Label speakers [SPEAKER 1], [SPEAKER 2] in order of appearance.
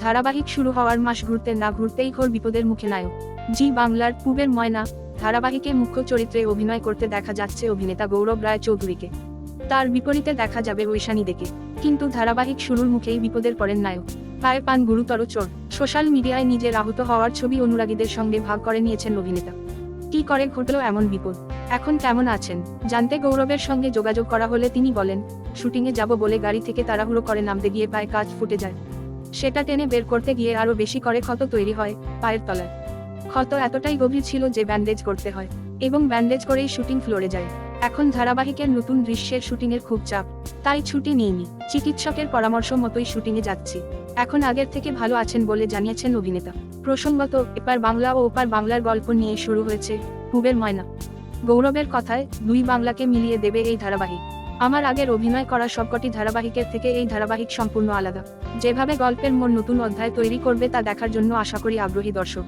[SPEAKER 1] ধারাবাহিক শুরু হওয়ার মাস ঘুরতে না ঘুরতেই ঘোর বিপদের মুখে নায়ক। জি বাংলার পুবের ময়না, ধারাবাহিকে মুখ্য চরিত্রে অভিনয় করতে দেখা যাচ্ছে অভিনেতা গৌরব রায় চৌধুরীকে। তার বিপরীতে দেখা যাবে ঐশানী দেখে। কিন্তু ধারাবাহিক শুরুর মুখেই বিপদের পড়েন নায়ক। পায়ে পান গুরুতর চোট সোশ্যাল মিডিয়ায় নিজের আহত হওয়ার ছবি অনুরাগীদের সঙ্গে ভাগ করে নিয়েছেন অভিনেতা। কি করে ঘটল এমন বিপদ? এখন কেমন আছেন? জানতে গৌরবের সঙ্গে যোগাযোগ করা হলে তিনি বলেন, শুটিংয়ে যাব বলে গাড়ি থেকে তাড়াহুড়ো করে নামতে গিয়ে পায়ে কাজ ফুটে যায়। সেটা টেনে বের করতে গিয়ে আরও বেশি করে ক্ষত তৈরি হয় পায়ের তলায়। ক্ষত এতটাই গভীর ছিল যে ব্যান্ডেজ করতে হয় এবং ব্যান্ডেজ করেই শুটিং ফ্লোরে যায়। এখন ধারাবাহিকের নতুন দৃশ্যের শুটিংয়ের খুব চাপ, তাই ছুটি নিইনি। চিকিৎসকের পরামর্শ মতোই শুটিংয়ে যাচ্ছি। এখন আগের থেকে ভালো আছেন বলে জানিয়েছেন অভিনেতা। প্রসঙ্গত, এপার বাংলা ও ওপার বাংলার গল্প নিয়ে শুরু হয়েছে, পুবের ময়না। গৌরবের কথায়, দুই বাংলাকে মিলিয়ে দেবে এই ধারাবাহিক। আমার আগের অভিনয় করা সবকটি ধারাবাহিকের থেকে এই ধারাবাহিক সম্পূর্ণ আলাদা। যেভাবে গল্পের মন নতুন অধ্যায় তৈরি করবে তা দেখার জন্য আশা করি আগ্রহী দর্শক।